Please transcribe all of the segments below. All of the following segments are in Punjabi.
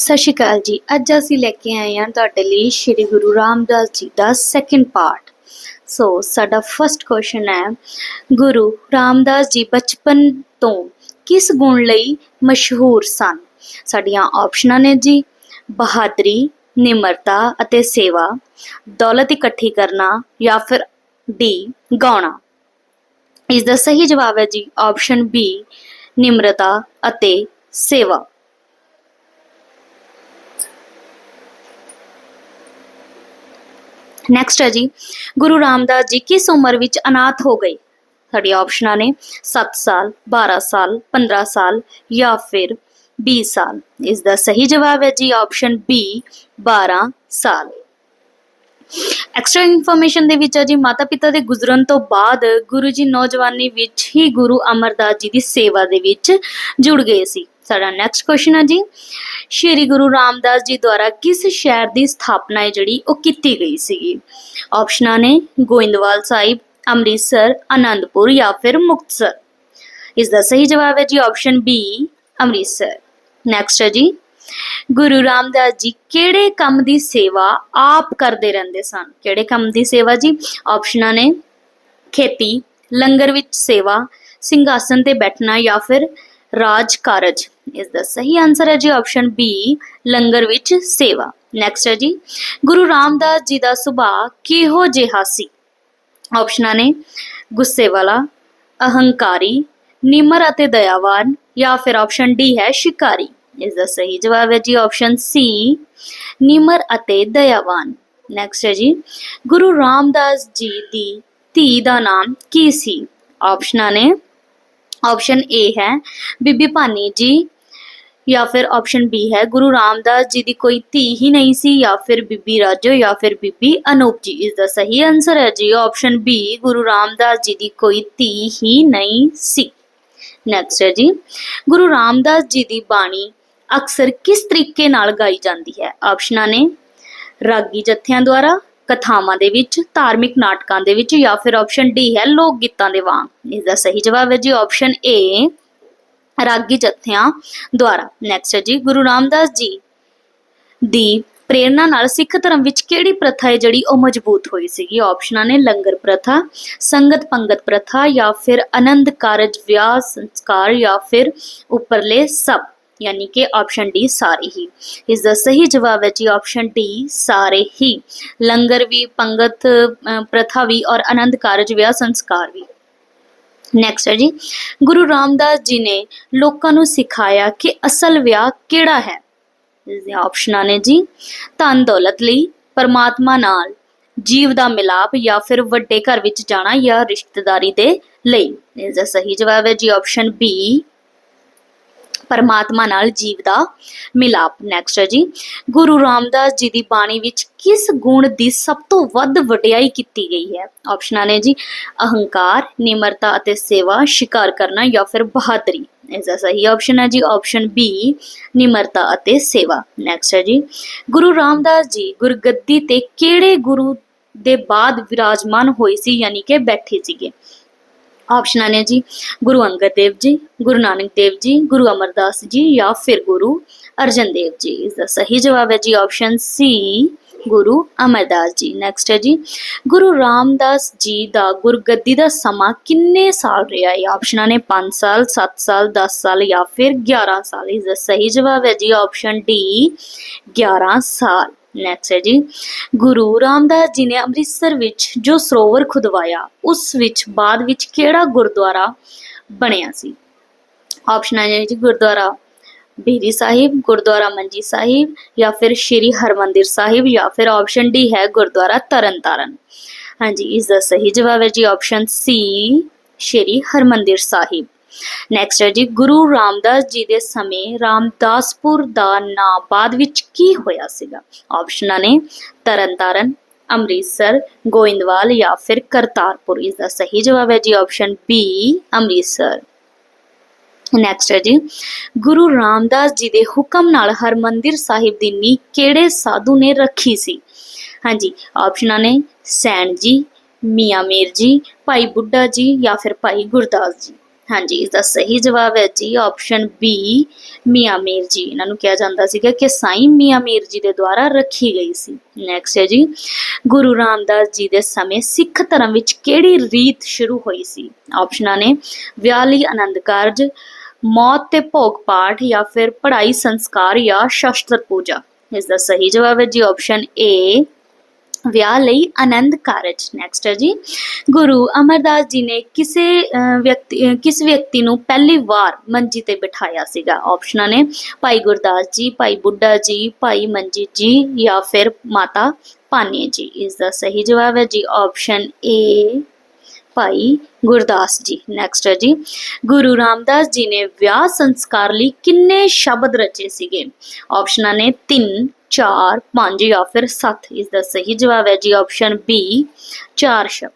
ਸਤਿ ਸ਼੍ਰੀ ਅਕਾਲ ਜੀ। ਅੱਜ ਅਸੀਂ ਲੈ ਕੇ ਆਏ ਹਾਂ ਤੁਹਾਡੇ ਲਈ ਸ਼੍ਰੀ ਗੁਰੂ ਰਾਮਦਾਸ ਜੀ ਦਾ ਸੈਕਿੰਡ ਪਾਰਟ ਸੋ ਸਾਡਾ ਫਰਸਟ ਕੁਐਸਚਨ ਹੈ, ਗੁਰੂ ਰਾਮਦਾਸ ਜੀ ਬਚਪਨ ਤੋਂ ਕਿਸ ਗੁਣ ਲਈ ਮਸ਼ਹੂਰ ਸਨ? ਸਾਡੀਆਂ ਆਪਸ਼ਨਾਂ ਨੇ ਜੀ, ਬਹਾਦਰੀ, ਨਿਮਰਤਾ ਅਤੇ ਸੇਵਾ, ਦੌਲਤ ਇਕੱਠੀ ਕਰਨਾ ਜਾਂ ਫਿਰ ਡੀ, ਗਾਉਣਾ। ਇਸ ਦਾ ਸਹੀ ਜਵਾਬ ਹੈ ਜੀ ਆਪਸ਼ਨ ਬੀ ਨਿਮਰਤਾ ਅਤੇ ਸੇਵਾ। ਨੈਕਸਟ ਹੈ ਜੀ, ਗੁਰੂ ਰਾਮਦਾਸ ਜੀ ਕਿਸ ਉਮਰ ਵਿੱਚ ਅਨਾਥ ਹੋ ਗਏ? ਸਾਡੀਆਂ ਆਪਸ਼ਨਾਂ ਨੇ 7 ਸਾਲ 12 ਸਾਲ 15 ਸਾਲ ਜਾਂ ਫਿਰ 20 ਸਾਲ। ਇਸ ਦਾ ਸਹੀ ਜਵਾਬ ਹੈ ਜੀ ਆਪਸ਼ਨ ਬੀ 12 ਸਾਲ। ਐਕਸਟਰਾ ਇਨਫੋਰਮੇਸ਼ਨ ਦੇ ਵਿੱਚ ਹੈ ਜੀ ਮਾਤਾ ਪਿਤਾ ਦੇ ਗੁਜ਼ਰਨ ਤੋਂ ਬਾਅਦ ਗੁਰੂ ਜੀ ਨੌਜਵਾਨੀ ਵਿੱਚ ਹੀ ਗੁਰੂ ਅਮਰਦਾਸ ਜੀ ਦੀ ਸੇਵਾ ਦੇ ਵਿੱਚ ਜੁੜ ਗਏ ਸੀ। ਸਾਡਾ ਨੈਕਸਟ ਕੁਐਸਚਨ ਹੈ ਜੀ। ਸ਼੍ਰੀ ਗੁਰੂ ਰਾਮਦਾਸ ਜੀ ਦੁਆਰਾ ਕਿਸ ਸ਼ਹਿਰ ਦੀ ਸਥਾਪਨਾ ਹੈ ਜਿਹੜੀ ਉਹ ਕੀਤੀ ਗਈ ਸੀਗੀ? ਆਪਸ਼ਨਾਂ ਨੇ ਗੋਇੰਦਵਾਲ ਸਾਹਿਬ, ਅੰਮ੍ਰਿਤਸਰ, ਆਨੰਦਪੁਰ ਜਾਂ ਫਿਰ ਮੁਕਤਸਰ। ਇਸ ਦਾ ਸਹੀ ਜਵਾਬ ਹੈ ਜੀ ਆਪਸ਼ਨ ਬੀ ਅੰਮ੍ਰਿਤਸਰ। ਨੈਕਸਟ ਹੈ ਜੀ। ਗੁਰੂ ਰਾਮਦਾਸ ਜੀ ਕਿਹੜੇ ਕੰਮ ਦੀ ਸੇਵਾ ਆਪ ਕਰਦੇ ਰਹਿੰਦੇ ਸਨ? ਕਿਹੜੇ ਕੰਮ ਦੀ ਸੇਵਾ ਜੀ? ਆਪਸ਼ਨਾਂ ਨੇ ਖੇਤੀ, ਲੰਗਰ ਵਿੱਚ ਸੇਵਾ, ਸਿੰਘਾਸਨ ਤੇ ਬੈਠਣਾ ਜਾਂ ਫਿਰ ਰਾਜ ਕਾਰਜ। ਇਸ ਦਾ ਸਹੀ ਆਨਸਰ ਹੈ ਜੀ ਆਪਸ਼ਨ ਬੀ ਲੰਗਰ ਵਿੱਚ ਸੇਵਾ। ਨੈਕਸਟ ਹੈ ਜੀ, ਗੁਰੂ ਰਾਮਦਾਸ ਜੀ ਦਾ ਸੁਭਾਅ ਕਿਹੋ ਜਿਹਾ ਸੀ? ਆਪਸ਼ਨਾਂ ਨੇ, ਗੁੱਸੇ ਵਾਲਾ, ਅਹੰਕਾਰੀ, ਨਿਮਰ ਅਤੇ ਦਇਆਵਾਨ ਜਾਂ ਫਿਰ ਆਪਸ਼ਨ ਡੀ ਹੈ ਸ਼ਿਕਾਰੀ। ਇਸ ਦਾ ਸਹੀ ਜਵਾਬ ਹੈ ਜੀ ਆਪਸ਼ਨ ਸੀ ਨਿਮਰ ਅਤੇ ਦਇਆਵਾਨ। ਨੈਕਸਟ ਹੈ ਜੀ, ਗੁਰੂ ਰਾਮਦਾਸ ਜੀ ਦੀ ਧੀ ਦਾ ਨਾਮ ਕੀ ਸੀ? ਆਪਸ਼ਨਾਂ ਨੇ ਆਪਸ਼ਨ ਏ ਹੈ ਬੀਬੀ ਭਾਨੀ ਜੀ ਜਾਂ ਫਿਰ ਆਪਸ਼ਨ ਬੀ ਹੈ, ਗੁਰੂ ਰਾਮਦਾਸ ਜੀ ਦੀ ਕੋਈ ਧੀ ਹੀ ਨਹੀਂ ਸੀ, ਜਾਂ ਫਿਰ ਬੀਬੀ ਰਾਜੋ, ਜਾਂ ਫਿਰ ਬੀਬੀ ਅਨੂਪ ਜੀ। ਇਸ ਦਾ ਸਹੀ ਆਨਸਰ ਹੈ ਜੀ ਆਪਸ਼ਨ ਬੀ ਗੁਰੂ ਰਾਮਦਾਸ ਜੀ ਦੀ ਕੋਈ ਧੀ ਹੀ ਨਹੀਂ ਸੀ। ਨੈਕਸਟ ਹੈ ਜੀ, ਗੁਰੂ ਰਾਮਦਾਸ ਜੀ ਦੀ ਬਾਣੀ ਅਕਸਰ ਕਿਸ ਤਰੀਕੇ ਨਾਲ ਗਾਈ ਜਾਂਦੀ ਹੈ? ਆਪਸ਼ਨਾਂ ਨੇ, ਰਾਗੀ ਜਥਿਆਂ ਦੁਆਰਾ, ਕਥਾਵਾਂ ਦੇ ਵਿੱਚ, ਧਾਰਮਿਕ ਨਾਟਕਾਂ ਦੇ ਵਿੱਚ, ਜਾਂ ਫਿਰ ਆਪਸ਼ਨ ਡੀ ਹੈ, ਲੋਕ ਗੀਤਾਂ ਦੇ ਵਾਂਗ। ਇਸ ਦਾ ਸਹੀ ਜਵਾਬ ਹੈ ਜੀ ਆਪਸ਼ਨ ਏ ਰਾਗੀ ਜਥਿਆਂ ਦੁਆਰਾ। ਨੈਕਸਟ ਹੈ ਜੀ, ਗੁਰੂ ਰਾਮਦਾਸ ਜੀ ਦੀ ਪ੍ਰੇਰਣਾ ਨਾਲ ਸਿੱਖ ਧਰਮ ਵਿੱਚ ਕਿਹੜੀ ਪ੍ਰਥਾ ਹੈ ਜਿਹੜੀ ਉਹ ਮਜ਼ਬੂਤ ਹੋਈ ਸੀਗੀ? ਆਪਸ਼ਨਾਂ ਨੇ ਲੰਗਰ ਪ੍ਰਥਾ, ਸੰਗਤ ਪੰਗਤ ਪ੍ਰਥਾ ਜਾਂ ਫਿਰ ਆਨੰਦ ਕਾਰਜ, ਵਿਆਹ ਸੰਸਕਾਰ ਜਾਂ ਫਿਰ ਉੱਪਰਲੇ ਸਭ। ਯਾਨੀ ਕਿ ਆਪਸ਼ਨ ਡੀ ਸਾਰੇ ਹੀ। ਇਸ ਦਾ ਸਹੀ ਜਵਾਬ ਹੈ ਜੀ ਆਪਸ਼ਨ ਡੀ ਸਾਰੇ ਹੀ। ਲੰਗਰ ਵੀ, ਪੰਗਤ ਪ੍ਰਥਾ ਵੀ ਔਰ ਆਨੰਦ ਕਾਰਜ, ਵਿਆਹ ਸੰਸਕਾਰ ਵੀ। ਨੈਕਸਟ ਹੈ ਜੀ। ਗੁਰੂ ਰਾਮਦਾਸ ਜੀ ਨੇ ਲੋਕਾਂ ਨੂੰ ਸਿਖਾਇਆ ਕਿ ਅਸਲ ਵਿਆਹ ਕਿਹੜਾ ਹੈ। ਇਸ ਦੀਆਂ ਆਪਸ਼ਨਾਂ ਨੇ ਜੀ, ਧਨ ਦੌਲਤ ਲਈ, ਪਰਮਾਤਮਾ ਨਾਲ, ਜੀਵ ਦਾ ਮਿਲਾਪ ਜਾਂ ਫਿਰ ਵੱਡੇ ਘਰ ਵਿੱਚ ਜਾਣਾ ਜਾਂ ਰਿਸ਼ਤੇਦਾਰੀ ਦੇ ਲਈ। ਇਸ ਦਾ ਸਹੀ ਜਵਾਬ ਹੈ ਜੀ ਆਪਸ਼ਨ ਬੀ ਪਰਮਾਤਮਾ ਨਾਲ ਜੀਵ ਦਾ ਮਿਲਾਪ। ਨੈਕਸਟ ਹੈ ਜੀ, ਗੁਰੂ ਰਾਮਦਾਸ ਜੀ ਦੀ ਬਾਣੀ ਵਿੱਚ ਕਿਸ ਗੁਣ ਦੀ ਸਭ ਤੋਂ ਵੱਧ ਵਡਿਆਈ ਕੀਤੀ ਗਈ ਹੈ? ਆਪਸ਼ਨਾਂ ਨੇ ਜੀ, ਅਹੰਕਾਰ, ਨਿਮਰਤਾ ਅਤੇ ਸੇਵਾ, ਸ਼ਿਕਾਰ ਕਰਨਾ ਜਾਂ ਫਿਰ ਬਹਾਦਰੀ। ਇਸਦਾ ਸਹੀ ਆਪਸ਼ਨ ਹੈ ਜੀ ਆਪਸ਼ਨ ਬੀ ਨਿਮਰਤਾ ਅਤੇ ਸੇਵਾ। ਨੈਕਸਟ ਹੈ ਜੀ, ਗੁਰੂ ਰਾਮਦਾਸ ਜੀ ਗੁਰਗੱਦੀ ਤੇ ਕਿਹੜੇ ਗੁਰੂ ਦੇ ਬਾਅਦ ਵਿਰਾਜਮਾਨ ਹੋਏ ਸੀ, ਯਾਨੀ ਕਿ ਬੈਠੇ ਸੀਗੇ? ਆਪਸ਼ਨਾਂ ਨੇ ਜੀ, ਗੁਰੂ ਅੰਗਦ ਦੇਵ ਜੀ, ਗੁਰੂ ਨਾਨਕ ਦੇਵ ਜੀ, ਗੁਰੂ ਅਮਰਦਾਸ ਜੀ ਜਾਂ ਫਿਰ ਗੁਰੂ ਅਰਜਨ ਦੇਵ ਜੀ। ਇਸ ਦਾ ਸਹੀ ਜਵਾਬ ਹੈ ਜੀ ਆਪਸ਼ਨ ਸੀ, ਗੁਰੂ ਅਮਰਦਾਸ ਜੀ। ਨੈਕਸਟ ਹੈ ਜੀ, ਗੁਰੂ ਰਾਮਦਾਸ ਜੀ ਦਾ ਗੁਰਗੱਦੀ ਦਾ ਸਮਾਂ ਕਿੰਨੇ ਸਾਲ ਰਿਹਾ? ਹੈ ਆਪਸ਼ਨਾਂ ਨੇ 5 ਸਾਲ 7 ਸਾਲ 10 ਸਾਲ ਜਾਂ ਫਿਰ 11 ਸਾਲ। ਇਸ ਦਾ ਸਹੀ ਜਵਾਬ ਹੈ ਜੀ ਆਪਸ਼ਨ ਡੀ 11 ਸਾਲ। ਨੈਕਸਟ ਹੈ ਜੀ। ਗੁਰੂ ਰਾਮਦਾਸ ਜੀ ਨੇ ਅੰਮ੍ਰਿਤਸਰ ਵਿੱਚ ਜੋ ਸਰੋਵਰ ਖੁਦਵਾਇਆ, ਉਸ ਵਿੱਚ ਬਾਅਦ ਵਿੱਚ ਕਿਹੜਾ ਗੁਰਦੁਆਰਾ ਬਣਿਆ ਸੀ? ਆਪਸ਼ਨਾਂ ਨੇ ਜੀ ਗੁਰਦੁਆਰਾ ਬੇਰੀ ਸਾਹਿਬ, ਗੁਰਦੁਆਰਾ ਮੰਜੀ ਸਾਹਿਬ, ਜਾਂ ਫਿਰ ਸ਼੍ਰੀ ਹਰਮੰਦਿਰ ਸਾਹਿਬ, ਜਾਂ ਫਿਰ ਆਪਸ਼ਨ ਡੀ ਹੈ ਗੁਰਦੁਆਰਾ ਤਰਨਤਾਰਨ। ਹਾਂਜੀ, ਇਸ ਦਾ ਸਹੀ ਜਵਾਬ ਹੈ ਜੀ option C Shri Harmandir Sahib. Next ਹੈ ਜੀ, ਗੁਰੂ ਰਾਮਦਾਸ ਜੀ ਦੇ ਸਮੇਂ ਰਾਮਦਾਸਪੁਰ ਦਾ ਨਾਂ ਬਾਅਦ ਵਿੱਚ ਕੀ ਹੋਇਆ ਸੀਗਾ? ਆਪਸ਼ਨਾਂ ਨੇ ਤਰਨਤਾਰਨ, ਅੰਮ੍ਰਿਤਸਰ, ਗੋਇੰਦਵਾਲ ਜਾਂ ਫਿਰ ਕਰਤਾਰਪੁਰ। ਇਸ ਦਾ ਸਹੀ ਜਵਾਬ ਹੈ ਜੀ ਆਪਸ਼ਨ ਬੀ ਅੰਮ੍ਰਿਤਸਰ। ਨੈਕਸਟ ਹੈ ਜੀ, ਗੁਰੂ ਰਾਮਦਾਸ ਜੀ ਦੇ ਹੁਕਮ ਨਾਲ ਹਰਮੰਦਿਰ ਸਾਹਿਬ ਦੀ ਨੀਂਹ ਕਿਹੜੇ ਸਾਧੂ ਨੇ ਰੱਖੀ ਸੀ? ਹਾਂਜੀ ਆਪਸ਼ਨਾਂ ਨੇ ਸੈਣ ਜੀ, ਮੀਆਂ ਮੀਰ ਜੀ, ਭਾਈ ਬੁੱਢਾ ਜੀ ਜਾਂ ਫਿਰ ਭਾਈ ਗੁਰਦਾਸ ਜੀ। ਹਾਂਜੀ ਇਸ ਦਾ ਸਹੀ ਜਵਾਬ ਹੈ ਜੀ ਆਪਸ਼ਨ ਬੀ ਮੀਆਂ ਮੀਰ ਜੀ। ਇਹਨਾਂ ਨੂੰ ਕਿਹਾ ਜਾਂਦਾ ਸੀਗਾ ਕਿ ਸਾਈਂ ਮੀਆਂ ਮੀਰ ਜੀ ਦੇ ਦੁਆਰਾ ਰੱਖੀ ਗਈ ਸੀ। ਨੈਕਸਟ ਹੈ ਜੀ, ਗੁਰੂ ਰਾਮਦਾਸ ਜੀ ਦੇ ਸਮੇਂ ਸਿੱਖ ਧਰਮ ਵਿੱਚ ਕਿਹੜੀ ਰੀਤ ਸ਼ੁਰੂ ਹੋਈ ਸੀ? ਆਪਸ਼ਨਾਂ ਨੇ ਵਿਆਹ ਲਈ ਆਨੰਦ ਕਾਰਜ, ਮੌਤ ਤੇ ਭੋਗ ਪਾਠ ਜਾਂ ਫਿਰ ਪੜ੍ਹਾਈ, ਸੰਸਕਾਰ ਜਾਂ ਸ਼ਸਤਰ ਪੂਜਾ। ਇਸ ਦਾ ਸਹੀ ਜਵਾਬ ਹੈ ਜੀ ਆਪਸ਼ਨ ਏ ਵਿਆਹ ਲਈ ਆਨੰਦ ਕਾਰਜ। ਨੈਕਸਟ ਹੈ ਜੀ। ਗੁਰੂ ਅਮਰਦਾਸ ਜੀ ਨੇ ਕਿਸੇ ਵਿਅਕਤੀ ਕਿਸ ਵਿਅਕਤੀ ਨੂੰ ਪਹਿਲੀ ਵਾਰ ਮੰਜੀ ਤੇ ਬਿਠਾਇਆ ਸੀਗਾ? ਆਪਸ਼ਨਾਂ ਨੇ ਭਾਈ ਗੁਰਦਾਸ ਜੀ, ਭਾਈ ਬੁੱਢਾ ਜੀ, ਭਾਈ ਮਨਜੀਤ ਜੀ ਜਾਂ ਫਿਰ ਮਾਤਾ ਭਾਨੀ ਜੀ। ਇਸ ਦਾ ਸਹੀ ਜਵਾਬ ਹੈ ਜੀ option A Bhai Gurdas ji. Next ਹੈ ਜੀ। ਗੁਰੂ ਰਾਮਦਾਸ ਜੀ ਨੇ ਵਿਆਹ ਸੰਸਕਾਰ ਲਈ ਕਿੰਨੇ ਸ਼ਬਦ ਰਚੇ ਸੀਗੇ? ਆਪਸ਼ਨਾਂ ਨੇ 3 4 5 ਜਾਂ ਫਿਰ 7 ਇਸ ਦਾ ਸਹੀ ਜਵਾਬ ਹੈ ਜੀ ਆਪਸ਼ਨ ਬੀ 4 ਸ਼ਬਦ।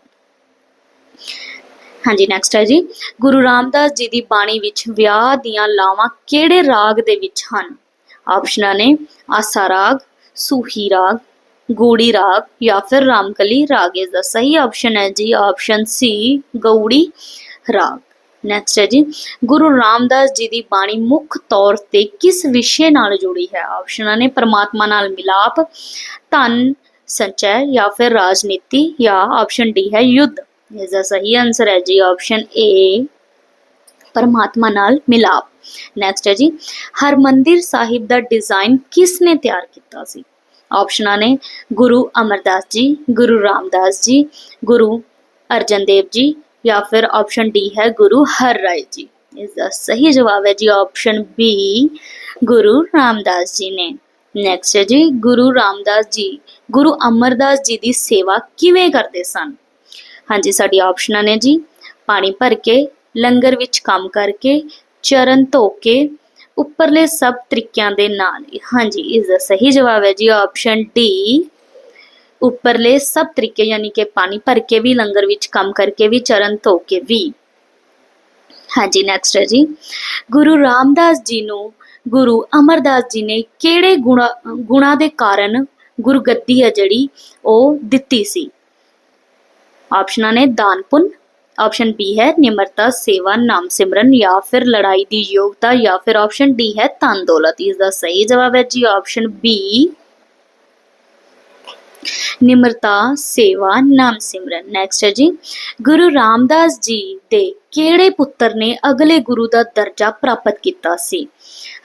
ਹਾਂਜੀ ਨੈਕਸਟ ਹੈ ਜੀ। ਗੁਰੂ ਰਾਮਦਾਸ ਜੀ ਦੀ ਬਾਣੀ ਵਿੱਚ ਵਿਆਹ ਦੀਆਂ ਲਾਵਾਂ ਕਿਹੜੇ ਰਾਗ ਦੇ ਵਿੱਚ ਹਨ? ਆਪਸ਼ਨਾਂ ਨੇ ਆਸਾ ਰਾਗ, ਸੂਹੀ ਰਾਗ, ਗੂੜੀ ਰਾਗ ਜਾਂ ਫਿਰ ਰਾਮਕਲੀ ਰਾਗ। ਇਸ ਦਾ ਸਹੀ ਆਪਸ਼ਨ ਹੈ ਜੀ ਆਪਸ਼ਨ ਸੀ ਗਊੜੀ ਰਾਗ। ਨੈਕਸਟ ਹੈ ਜੀ। ਗੁਰੂ ਰਾਮਦਾਸ ਜੀ ਦੀ ਬਾਣੀ ਮੁੱਖ ਤੌਰ ਤੇ ਕਿਸ ਵਿਸ਼ੇ ਨਾਲ ਜੁੜੀ ਹੈ? ਆਪਸ਼ਨਾਂ ਨੇ ਪਰਮਾਤਮਾ ਨਾਲ ਮਿਲਾਪ, ਧਨ ਸੰਚੈ ਜਾਂ ਫਿਰ ਰਾਜਨੀਤੀ ਜਾਂ ਆਪਸ਼ਨ ਡੀ ਹੈ ਯੁੱਧ। ਇਸ ਦਾ ਸਹੀ ਆਨਸਰ ਹੈ ਜੀ ਆਪਸ਼ਨ ਏ ਪਰਮਾਤਮਾ ਨਾਲ ਮਿਲਾਪ। ਨੈਕਸਟ ਹੈ ਜੀ। ਹਰਮੰਦਿਰ ਸਾਹਿਬ ਦਾ ਡਿਜ਼ਾਈਨ ਕਿਸ ਨੇ ਤਿਆਰ ਕੀਤਾ ਸੀ? ਆਪਸ਼ਨਾਂ ਨੇ ਗੁਰੂ ਅਮਰਦਾਸ ਜੀ, ਗੁਰੂ ਰਾਮਦਾਸ ਜੀ, ਗੁਰੂ ਅਰਜਨ ਦੇਵ ਜੀ ਜਾਂ ਫਿਰ ਆਪਸ਼ਨ ਡੀ ਹੈ ਗੁਰੂ ਹਰ ਰਾਏ ਜੀ। ਇਸ ਦਾ ਸਹੀ ਜਵਾਬ ਹੈ ਜੀ ਆਪਸ਼ਨ ਬੀ ਗੁਰੂ ਰਾਮਦਾਸ ਜੀ ਨੇ। ਨੈਕਸਟ ਹੈ ਜੀ, ਗੁਰੂ ਰਾਮਦਾਸ ਜੀ, ਗੁਰੂ ਅਮਰਦਾਸ ਜੀ ਦੀ ਸੇਵਾ ਕਿਵੇਂ ਕਰਦੇ ਸਨ? ਹਾਂਜੀ, ਸਾਡੀ ਆਪਸ਼ਨਾਂ ਨੇ ਜੀ, ਪਾਣੀ ਭਰ ਕੇ, ਲੰਗਰ ਵਿੱਚ ਕੰਮ ਕਰਕੇ, ਚਰਨ ਧੋ ਕੇ, ਉੱਪਰਲੇ ਸਭ ਤਰੀਕਿਆਂ ਦੇ ਨਾਲ। ਹਾਂਜੀ, ਇਸ ਦਾ ਸਹੀ ਜਵਾਬ ਹੈ ਜੀ ਆਪਸ਼ਨ ਡੀ ਉੱਪਰਲੇ ਸਭ ਤਰੀਕੇ ਯਾਨੀ ਕਿ ਪਾਣੀ ਭਰ ਕੇ ਵੀ, ਲੰਗਰ ਵਿੱਚ ਕੰਮ ਕਰਕੇ ਵੀ, ਚਰਨ ਧੋ ਕੇ ਵੀ। ਹਾਂਜੀ ਨੈਕਸਟ ਹੈ ਜੀ। ਗੁਰੂ ਰਾਮਦਾਸ ਜੀ ਨੂੰ, ਗੁਰੂ ਅਮਰਦਾਸ ਜੀ ਨੇ ਕਿਹੜੇ ਗੁਣਾ ਦੇ ਕਾਰਨ ਗੁਰਗੱਦੀ ਹੈ ਜਿਹੜੀ, ਉਹ ਦਿੱਤੀ ਸੀ? ਆਪਸ਼ਨਾਂ ਨੇ ਦਾਨ ਪੁੰਨ ਆਪਸ਼ਨ ਬੀ ਹੈ ਨਿਮਰਤਾ, ਸੇਵਾ, ਨਾਮ ਸਿਮਰਨ ਜਾਂ ਫਿਰ ਲੜਾਈ ਦੀ ਯੋਗਤਾ ਜਾਂ ਫਿਰ ਆਪਸ਼ਨ ਡੀ ਹੈ ਤਨ ਦੌਲਤ ਇਸ ਦਾ ਸਹੀ ਜਵਾਬ ਹੈ ਜੀ ਆਪਸ਼ਨ ਬੀ ਨਿਮਰਤਾ, ਸੇਵਾ, ਨਾਮ ਸਿਮਰਨ। ਨੈਕਸਟ ਹੈ ਜੀ, ਗੁਰੂ ਰਾਮਦਾਸ ਜੀ ਦੇ ਕਿਹੜੇ ਪੁੱਤਰ ਨੇ ਅਗਲੇ ਗੁਰੂ ਦਾ ਦਰਜਾ ਪ੍ਰਾਪਤ ਕੀਤਾ ਸੀ?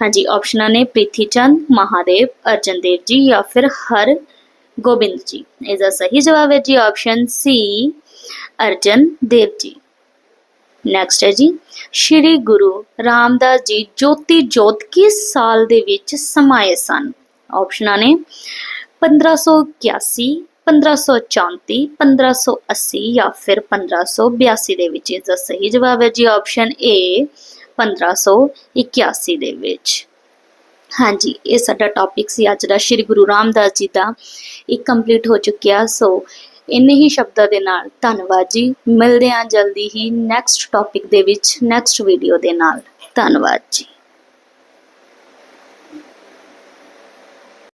ਹਾਂਜੀ ਆਪਸ਼ਨਾਂ ਨੇ ਪ੍ਰਿਥੀ ਚੰਦ ਮਹਾਦੇਵ ਅਰਜਨ ਦੇਵ ਜੀ ਜਾਂ ਫਿਰ ਹਰ ਗੋਬਿੰਦ ਜੀ। ਇਸ ਦਾ ਸਹੀ ਜਵਾਬ ਹੈ ਜੀ ਆਪਸ਼ਨ ਸੀ ਅਰਜਨ ਦੇਵ ਜੀ। ਨੈਕਸਟ ਹੈ ਜੀ, ਸ਼੍ਰੀ ਗੁਰੂ ਰਾਮਦਾਸ ਜੀ ਜੋਤੀ ਜੋਤ ਕਿਸ ਸਾਲ ਦੇ ਵਿੱਚ ਸਮਾਏ ਸਨ? ਆਪਸ਼ਨਾਂ ਨੇ 1581 1534 1580 ਜਾਂ ਫਿਰ 1582 ਦੇ ਵਿੱਚ ਇਸ ਦਾ ਸਹੀ ਜਵਾਬ ਹੈ ਜੀ ਆਪਸ਼ਨ ਏ 1581 ਦੇ ਵਿੱਚ। ਹਾਂਜੀ, ਇਹ ਸਾਡਾ ਟੌਪਿਕ ਸੀ ਅੱਜ ਦਾ, ਸ਼੍ਰੀ ਗੁਰੂ ਰਾਮਦਾਸ ਜੀ ਦਾ। ਇਹ ਕੰਪਲੀਟ ਹੋ ਚੁੱਕਿਆ, ਸੋ ਇੰਨੇ ਹੀ ਸ਼ਬਦਾਂ ਦੇ ਨਾਲ ਧੰਨਵਾਦ ਜੀ। ਮਿਲਦੇ ਹਾਂ ਜਲਦੀ ਹੀ ਨੈਕਸਟ ਟੌਪਿਕ ਦੇ ਵਿੱਚ ਨੈਕਸਟ ਵੀਡੀਓ ਦੇ ਨਾਲ। ਧੰਨਵਾਦ ਜੀ।